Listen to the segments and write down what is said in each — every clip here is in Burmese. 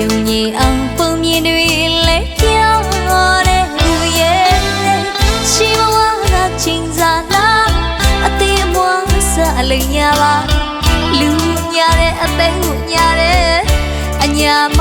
ယုံကြည်အောင်ပုံမြင်တွေလဲပြောင်းတော့တဲ့လူရဲ့ရှိဘဝကချင်းစားလားအသေးမွားစအလညာပါလူညာတဲ့အသက်ကိုညာတဲ့အညာမ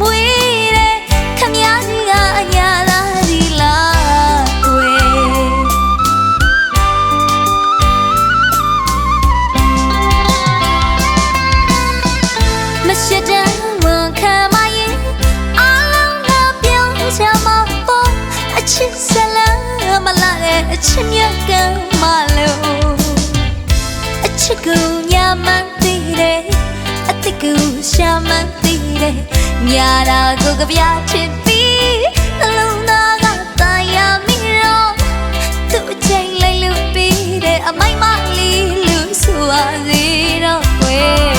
မွေးတဲ့ခမည်းကြီးကအညာလားဒီလားကိုယ်မရှိတဲ့ဝန်ခံမရင်အားလုံးကပြောင်းချမပေါ်အချစ်စလမ်းမလာတဲ့အချစ်မြတ်ကမလို့အချစ်ကူညာမန်တည်တယ်အတိတ်ကူရှာမန်တည် တယ်မြာတာကိုကြပြချစ်ပြီးနှလုံးသားကတာယာမိရောသူ့အချိန်လိုက်လို့ပြီးတဲ့အမိုက်မလေးလူဆိုပါစေတော့ကွယ်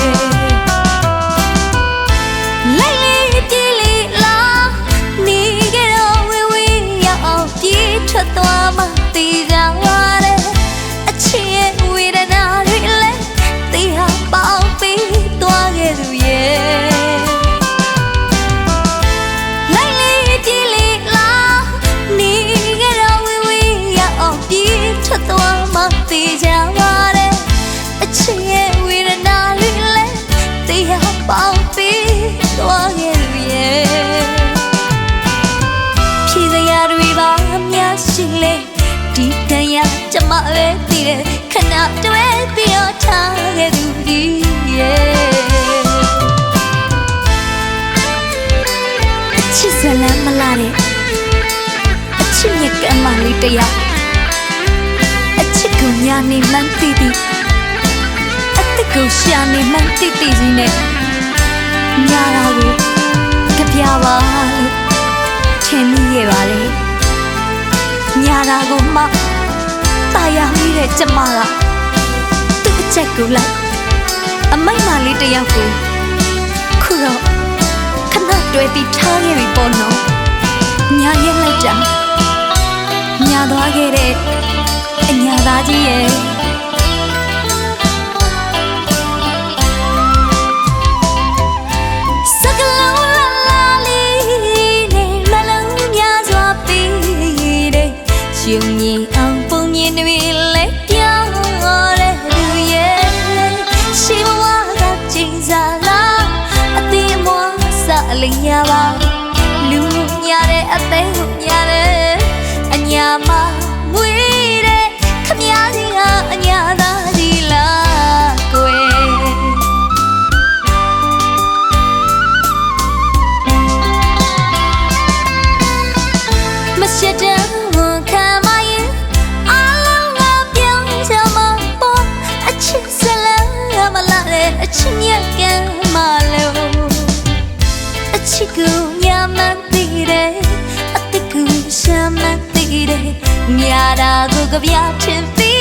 လိုက်လေပြေးလေလာနေကြတော့ဝေးဝေးရောက်အောင်ပြေးထွက်သွားမှ ခဲ့သူကြီးရဲ့အချစ်ဇလမ်းမလာတဲ့အချစ်မြက်ကမ်းမလေးတရားအချစ်ကိုညာနေမှန်းသိသည်အသက်ကိုရှာနေမှန်းသိသိစီနဲ့ညာတာကိုကြပြပါလို့ထင်မိခဲ့ပါလေညာတာကိုမှတာယာမိတဲ့ကျမကသူ့အ ချက်ကိုလိုက်အမိုက်မလေးတစ်ယောက်ကိုခုတော့ခဏတွဲပြီးထားခဲ့ပြီပေါ့နော်ညာရက်လိုက်တာညာသွားခဲ့တဲ့အညာသားကြီးရဲ့ တဲ့အညာမမွေးတဲ့ခမည်းကြီးကအညာသားဒီလားကိုယ်မရှိတဲ့ဝန်ခံမရင်အားလုံးကပြောင်းချမပေါ်အချစ်စလမ်းမလာတဲ့အချစ်မြတ်ကမ်းမလို့အချစ်ကိုညာမသိတယ်အတိတ်ကို ရှာမသိတယ်ညာတာကိုကြပြဖြစ်